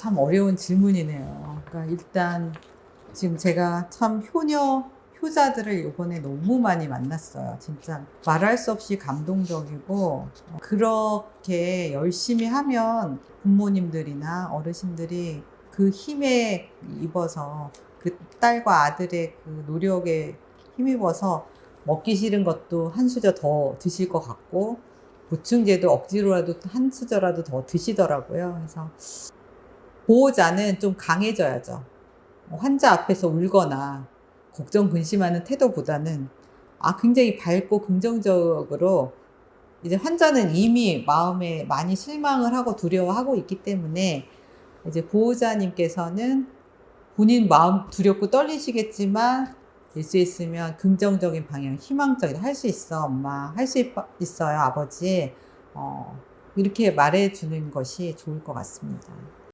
참 어려운 질문이네요. 그러니까 일단 지금 제가 참 효녀, 효자들을 이번에 너무 많이 만났어요. 진짜 말할 수 없이 감동적이고 어, 그렇게 열심히 하면 부모님들이나 어르신들이 그 힘에 입어서 그 딸과 아들의 그 노력에 힘입어서 먹기 싫은 것도 한 수저 더 드실 것 같고 보충제도 억지로라도 한 수저라도 더 드시더라고요. 그래서 보호자는 좀 강해져야죠. 환자 앞에서 울거나 걱정 근심하는 태도보다는 아 굉장히 밝고 긍정적으로 이제 환자는 이미 마음에 많이 실망을 하고 두려워하고 있기 때문에 이제 보호자님께서는 본인 마음 두렵고 떨리시겠지만 될 수 있으면 긍정적인 방향, 희망적인 할 수 있어 엄마, 할 수 있어요 아버지 어, 이렇게 말해주는 것이 좋을 것 같습니다.